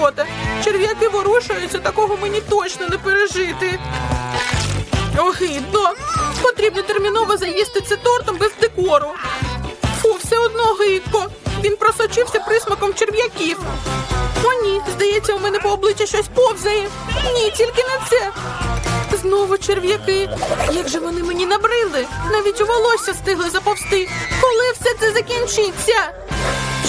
рота. Черв'яки ворушаються, такого мені точно не пережити. Огидно. Потрібно терміново заїсти це тортом без декору. Фу, все одно гидко. Він просочився присмаком черв'яків. О, ні, здається, у мене по обличчю щось повзає. Ні, тільки не це. Знову черв'яки. Як же вони мені набрили? Навіть у волосся встигли заповзти. Коли все це закінчиться?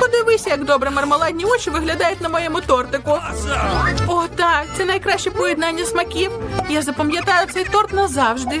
Подивися, як добре мармеладні очі виглядають на моєму тортику. О, так, це найкраще поєднання смаків. Я запам'ятаю цей торт назавжди.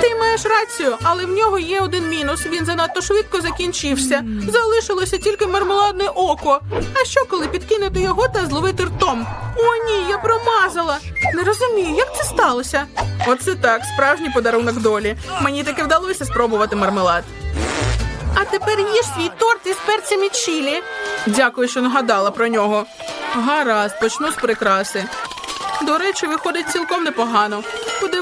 Ти маєш рацію, але в нього є один мінус. Він занадто швидко закінчився. Залишилося тільки мармеладне око. А що, коли підкинути його та зловити ртом? О, ні, я промазала. Не розумію, як це сталося. Оце так, справжній подарунок долі. Мені таки вдалося спробувати мармелад. А тепер їж свій торт із перцями чилі. Дякую, що нагадала про нього. Гаразд, почну з прикраси. До речі, виходить цілком непогано.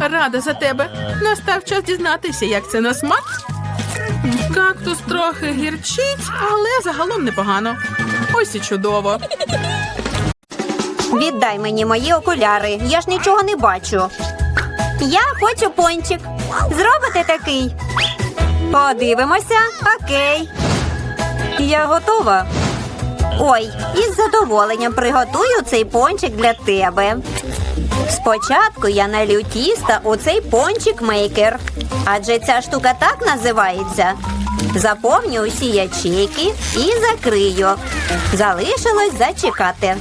Рада за тебе. Настав час дізнатися, як це на смак. Кактус трохи гірчить, але загалом непогано. Ось і чудово. Віддай мені мої окуляри. Я ж нічого не бачу. Я хочу пончик. Зробите такий. Подивимося. Окей. Я готова. Ой, із задоволенням приготую цей пончик для тебе. Спочатку я налю тіста у цей пончик мейкер. Адже ця штука так називається. Заповню усі ячейки і закрию. Залишилось зачекати.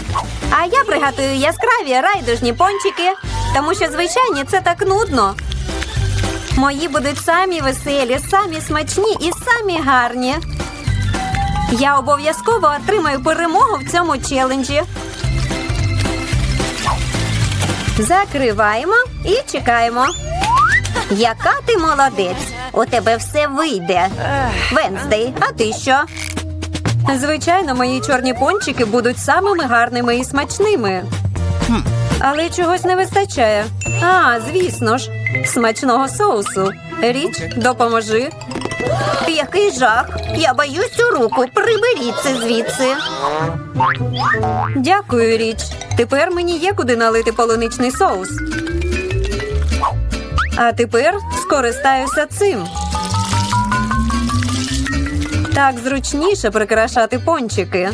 А я приготую яскраві райдужні пончики, тому що звичайні це так нудно. Мої будуть самі веселі, самі смачні і самі гарні. Я обов'язково отримаю перемогу в цьому челенджі. Закриваємо і чекаємо. Яка ти молодець! У тебе все вийде. Венздей, а ти що? Звичайно, мої чорні пончики будуть самими гарними і смачними. Але чогось не вистачає. А, звісно ж, смачного соусу. Річ, допоможи. Який жах! Я боюсь цю руку. Приберіть це звідси. Дякую, річ. Тепер мені є куди налити полуничний соус. А тепер скористаюся цим. Так зручніше прикрашати пончики.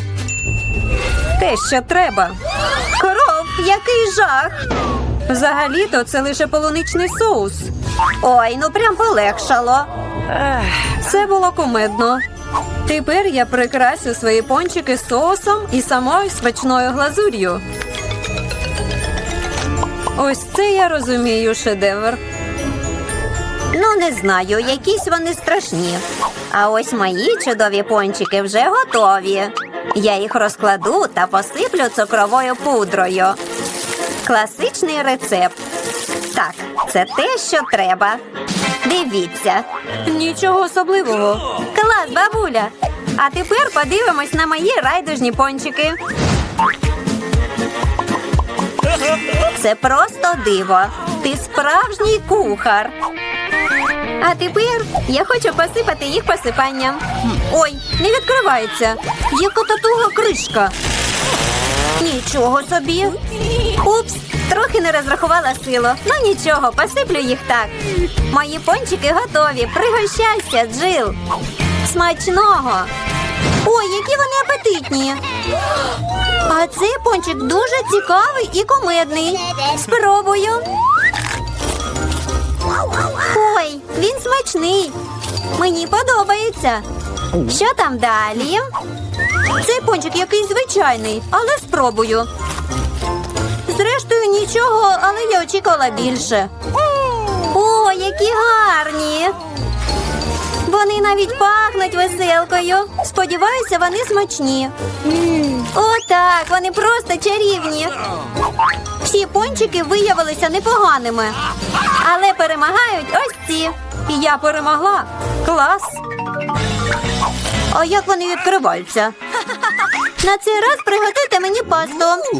Те, що треба. Коров, який жах! Взагалі-то це лише полуничний соус. Ой, ну прям полегшало. Це було кумедно. Тепер я прикрасю свої пончики соусом і самою смачною глазур'ю. Ось це я розумію шедевр. Ну, не знаю, якісь вони страшні. А ось мої чудові пончики вже готові. Я їх розкладу та посиплю цукровою пудрою. Класичний рецепт. Так, це те, що треба. Дивіться. Нічого особливого. Клас, бабуля. А тепер подивимось на мої райдужні пончики. Це просто диво. Ти справжній кухар. А тепер я хочу посипати їх посипанням. Ой, не відкривається. Яка татуга кришка. Нічого собі. Упс, трохи не розрахувала силу. Ну нічого, посиплю їх так. Мої пончики готові. Пригощайся, Джил. Смачного. Ой, які вони апетитні. А цей пончик дуже цікавий і кумедний. Спробую. Ой, він смачний. Мені подобається. Що там далі? Цей пончик якийсь звичайний, але спробую. Зрештою, нічого, але я очікувала більше. О, які гарні! Вони навіть пахнуть веселкою. Сподіваюся, вони смачні. О, так, вони просто чарівні. Всі пончики виявилися непоганими. Але перемагають ось ці. І я перемогла. Клас. А як вони відкриваються? На цей раз приготуйте мені пасту.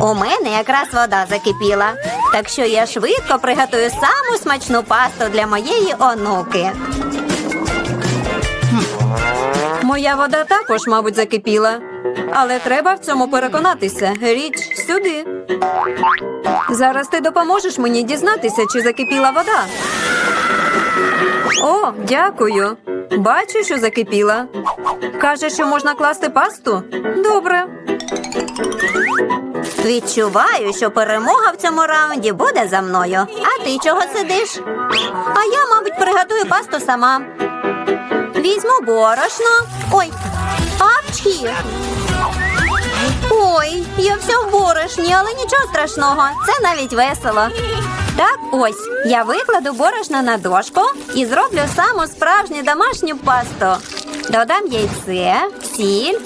У мене якраз вода закипіла, так що я швидко приготую саму смачну пасту для моєї онуки. Моя вода також, мабуть, закипіла. Але треба в цьому переконатися. Річ сюди. Зараз ти допоможеш мені дізнатися, чи закипіла вода. О, дякую. Бачу, що закипіла. Каже, що можна класти пасту? Добре. Відчуваю, що перемога в цьому раунді буде за мною. А ти чого сидиш? А я, мабуть, приготую пасту сама. Візьму борошно. Ой, апчхі. Ой, я вся в борошні, але нічого страшного. Це навіть весело. Так, ось я викладу борошно на дошку і зроблю саму справжню домашню пасту. Додам яйце, сіль.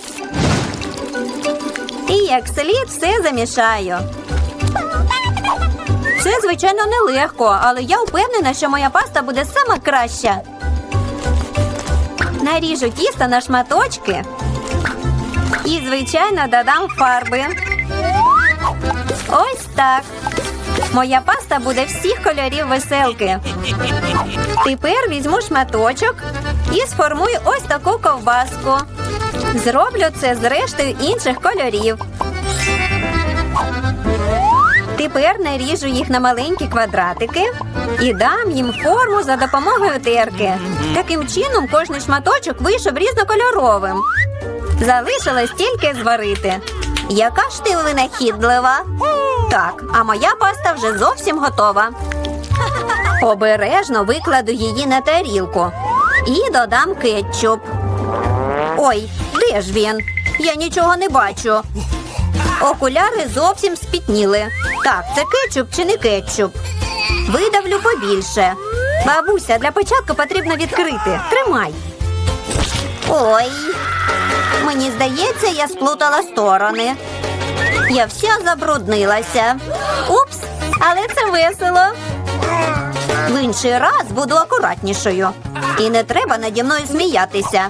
Як слід все замішаю. Це, звичайно, нелегко, але я впевнена, що моя паста буде сама краща. Наріжу тісто на шматочки і, звичайно, додам фарби. Ось так. Моя паста буде всіх кольорів веселки. Тепер візьму шматочок і сформую ось таку ковбаску. Зроблю це з рештою інших кольорів. Тепер наріжу їх на маленькі квадратики і дам їм форму за допомогою терки. Таким чином кожний шматочок вийшов різнокольоровим. Залишилось тільки зварити. Яка ж ти винахідлива? Так, а моя паста вже зовсім готова. Обережно викладу її на тарілку і додам кетчуп. Ой, де ж він? Я нічого не бачу. Окуляри зовсім спітніли. Так, це кетчуп чи не кетчуп? Видавлю побільше. Бабуся, для початку потрібно відкрити. Тримай. Ой. Мені здається, я сплутала сторони. Я вся забруднилася. Упс, але це весело. В інший раз буду акуратнішою. І не треба наді мною сміятися.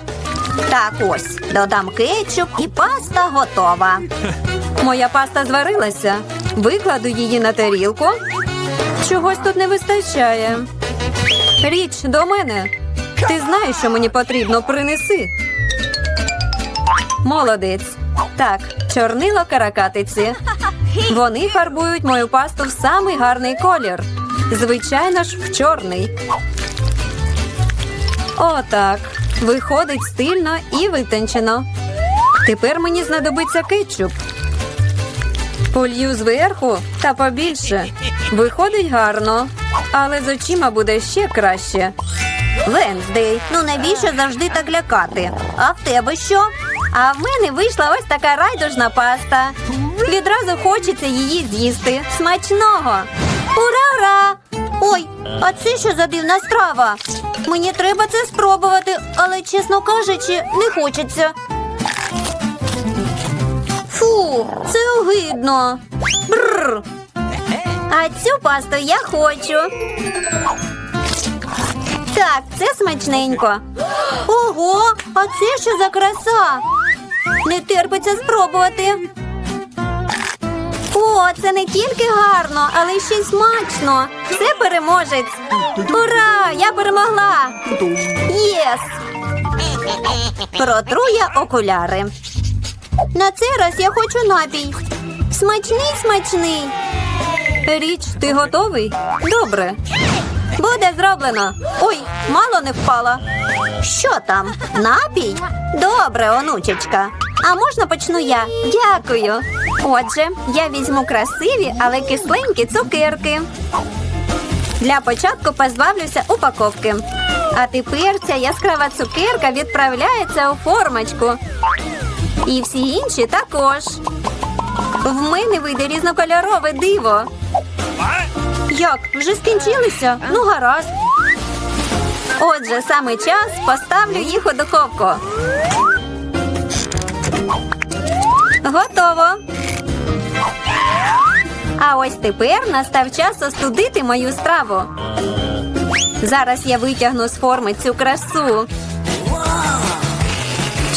Так ось, додам кетчуп і паста готова. Моя паста зварилася. Викладу її на тарілку. Чогось тут не вистачає. Річ до мене. Ти знаєш, що мені потрібно, принеси. Молодець. Так, чорнило каракатиці. Вони фарбують мою пасту в самий гарний колір. Звичайно ж, в чорний. Отак. Виходить стильно і витончено. Тепер мені знадобиться кетчуп. Полью зверху та побільше. Виходить гарно, але з очима буде ще краще. Венздей, ну навіщо завжди так лякати? А в тебе що? А в мене вийшла ось така райдужна паста. Відразу хочеться її з'їсти. Смачного. Ура-ура! Ой, а це що за дивна страва? Мені треба це спробувати, але, чесно кажучи, не хочеться. Фу, це огидно. Бррр. А цю пасту я хочу. Так, це смачненько. Ого, а це що за краса? Не терпиться спробувати. О, це не тільки гарно, але ще й смачно. Це переможець. Ура! Я перемогла! Єс! Протру я окуляри. На цей раз я хочу напій. Смачний, смачний. Річ, ти готовий? Добре. Буде зроблено. Ой, мало не впала. Що там? Напій? Добре, онучечка. А можна почну я? Дякую. Отже, я візьму красиві, але кисленькі цукерки. Для початку позбавлюся упаковки. А тепер ця яскрава цукерка відправляється у формочку. І всі інші також. В мене вийде різнокольорове диво. Як? Вже скінчилися? Ну, гаразд. Отже, саме час поставлю їх у духовку. Готово. А ось тепер настав час остудити мою страву. Зараз я витягну з форми цю красу.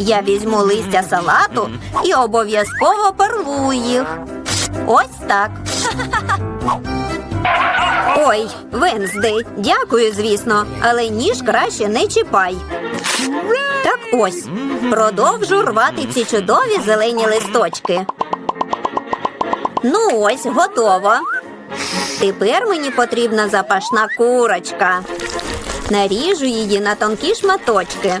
Я візьму листя салату і обов'язково порву їх. Ось так. Ой, Венздей, дякую, звісно, але ніж краще не чіпай. Так ось, продовжу рвати ці чудові зелені листочки. Ну ось, готово. Тепер мені потрібна запашна курочка. Наріжу її на тонкі шматочки.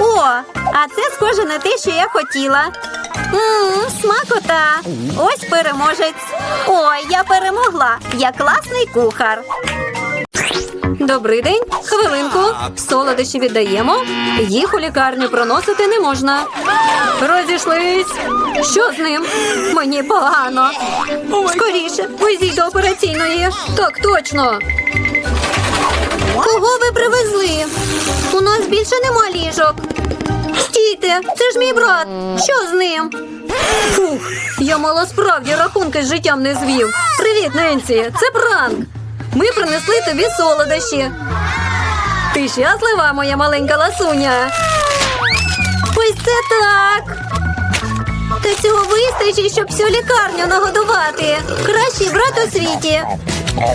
О, а це схоже на те, що я хотіла. Ммм, смакота. Ось переможець. Ой, я перемогла. Я класний кухар. Добрий день. Хвилинку. Солодощі віддаємо. Їх у лікарню проносити не можна. Розійшлись. Що з ним? Мені погано. Скоріше, везіть до операційної. Так точно. Кого ви привезли? У нас більше нема ліжок. Стійте, це ж мій брат. Що з ним? Фух, я мало справді рахунки з життям не звів. Привіт, Ненсі, це пранк. Ми принесли тобі солодощі. Ти щаслива, моя маленька ласуня? Ось це так. Та цього вистачить, щоб всю лікарню нагодувати. Кращий брат у світі.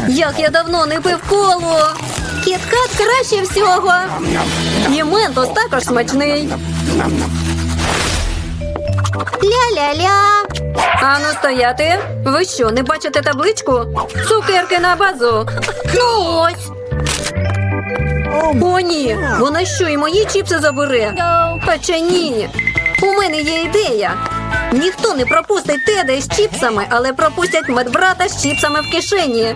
Як я давно не пив колу. Кіткат краще всього. І ментос також смачний. Ля-ля-ля. Ану стояти. Ви що, не бачите табличку? Цукерки на базу. Ну ось. О, ні. Вона що, і мої чіпси забере? Хоча ні. У мене є ідея. Ніхто не пропустить теда з чіпсами, але пропустять медбрата з чіпсами в кишені.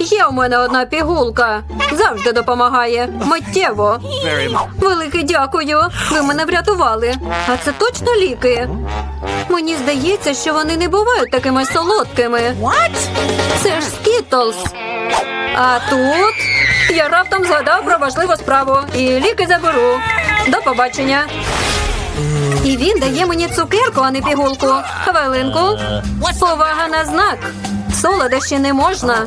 Є у мене одна пігулка. Завжди допомагає. Миттєво. Велике дякую. Ви мене врятували. А це точно ліки. Мені здається, що вони не бувають такими солодкими. Це ж скітлс. А тут я раптом згадав про важливу справу і ліки заберу. До побачення. І він дає мені цукерку, а не пігулку. Хвилинку. Повага на знак. Солодощі не можна.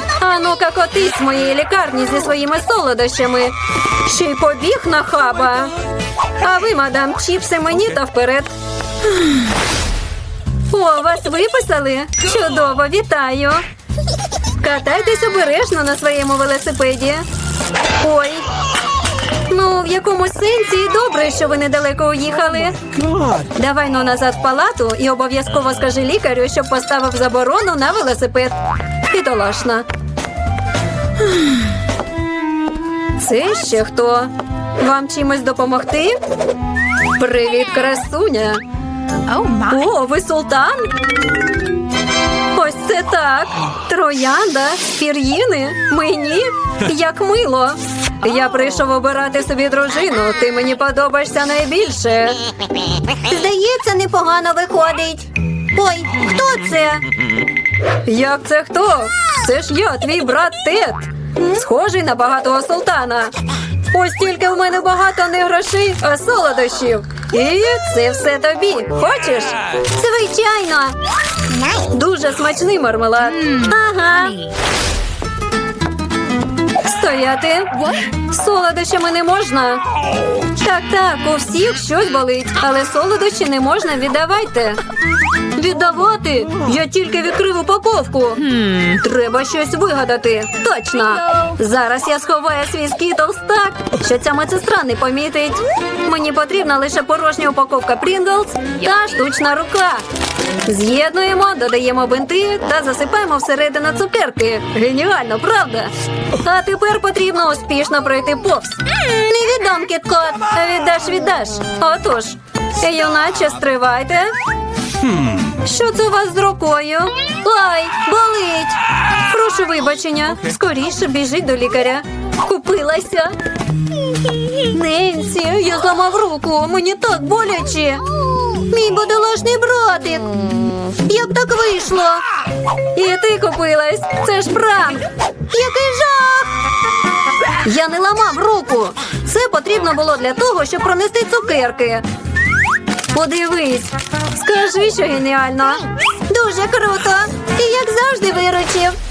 А ну-ка котись з моєї лікарні зі своїми солодощами. Ще й побіг на хаба. А ви, мадам, чіпси мені та вперед. О, вас виписали? Чудово, вітаю. Катайтесь обережно на своєму велосипеді. Ой. Ну, в якомусь сенсі добре, що ви недалеко уїхали. Давай ну назад в палату і обов'язково скажи лікарю, щоб поставив заборону на велосипед. Бідолашна. Це ще хто? Вам чимось допомогти? Привіт, красуня. О, ви султан? Ось це так. Троянда, пір'їни, мені. Як мило. Я прийшов обирати собі дружину. Ти мені подобаєшся найбільше. Здається, непогано виходить. Ой, хто це? Як це хто? Це ж я, твій брат Тед. Схожий на багатого султана. Ось тільки в мене багато не грошей, а солодощів. І це все тобі. Хочеш? Звичайно. Дуже смачний мармелад. Ага. Стояти. Солодощами не можна. Так, так, у всіх щось болить, але солодощі не можна віддавайте. Віддавати? Я тільки відкрив упаковку. Треба щось вигадати. Точно. Зараз я сховаю свій скітлс так, що ця медсестра не помітить. Мені потрібна лише порожня упаковка Pringles та штучна рука. З'єднуємо, додаємо бинти та засипаємо всередину цукерки. Геніально, правда? А тепер потрібно успішно пройти повз. Не віддам кіткот. Віддаш, віддаш. Отож, юначе стривайте. Що це у вас з рукою? Ай, болить. Прошу вибачення. Скоріше біжіть до лікаря. Купилася. Ненсі, я зламав руку. Мені так боляче. Мій бодолашний братик. Як так вийшло? І ти купилась. Це ж пранк. Який жах! Я не ламав руку. Це потрібно було для того, щоб пронести цукерки. Подивись, скажи, що геніально. Дуже круто. І як завжди виручив.